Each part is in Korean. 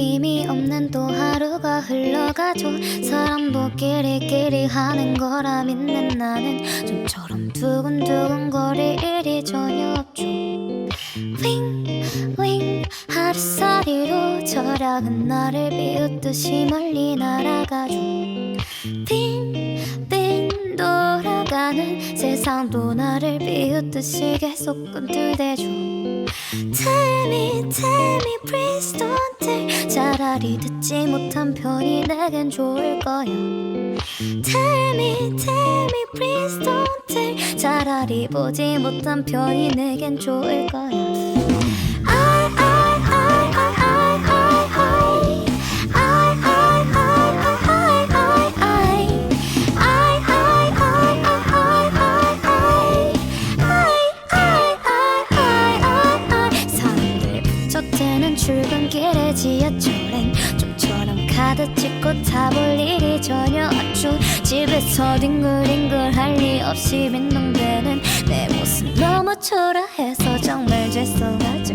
의미 없는 또 하루가 흘러가죠. 사람들끼리끼리 하는 거라 믿는 나는 좀처럼 두근두근 거릴 일이 전혀 없죠. 윙윙 하루살이로 절약은 나를 비웃듯이 멀리 날아가죠. 빙, 돌아가는 세상도 나를 비웃듯이 계속 꿈틀대죠 Tell me, tell me, please don't tell 차라리 듣지 못한 편이 내겐 좋을 거야 Tell me, tell me, please don't tell 차라리 보지 못한 편이 내겐 좋을 거야 붙여대는 출근길에 지하철엔 좀처럼 가득 찍고 타볼 일이 전혀 없죠. 집에서 뒹굴뒹굴 할리 없이 빈둥대는 내 모습 너무 초라해서 정말 죄송하죠.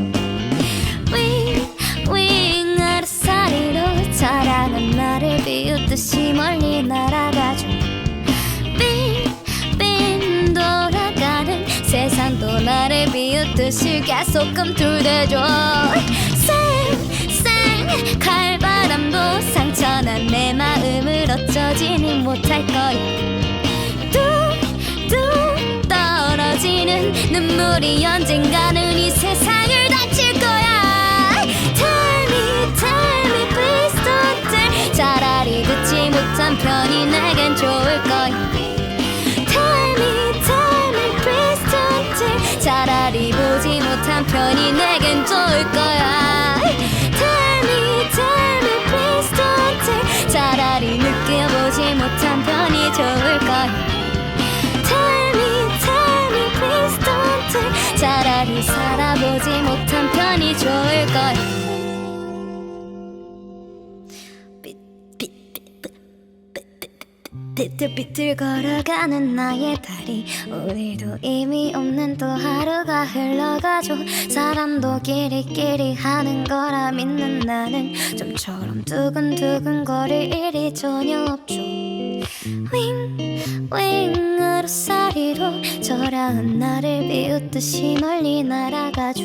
윙 윙 아르사리로 자랑은 나를 비웃듯이 멀리 날아가죠 나를 비웃듯이 계속 꿈틀대죠. 쌩쌩 칼바람도 상처난 내 마음을 어쩌지는 못할 거야. 뚝뚝 떨어지는 눈물이 언젠가는 이 세상 못한 편이 내겐 좋을 거야 Tell me, tell me, please don't tell 차라리 느껴보지 못한 편이 좋을 거야 Tell me, tell me, please don't tell 차라리 살아보지 못 비틀비틀 걸어가는 나의 다리. 오늘도 의미 없는 또 하루가 흘러가죠. 사람도 끼리끼리 하는 거라 믿는 나는 좀처럼 두근두근 거릴 일이 전혀 없죠. 윙윙 하루살이로 저랑은 나를 비웃듯이 멀리 날아가죠.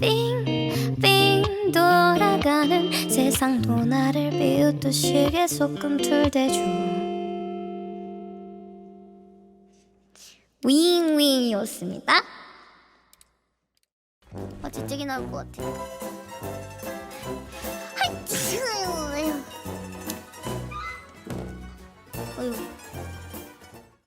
빙빙 돌아가는 세상도 나를 비웃듯이 계속 꿈틀대죠 윙윙이었습니다. 어, 재채기 나올 것 같아. 하이!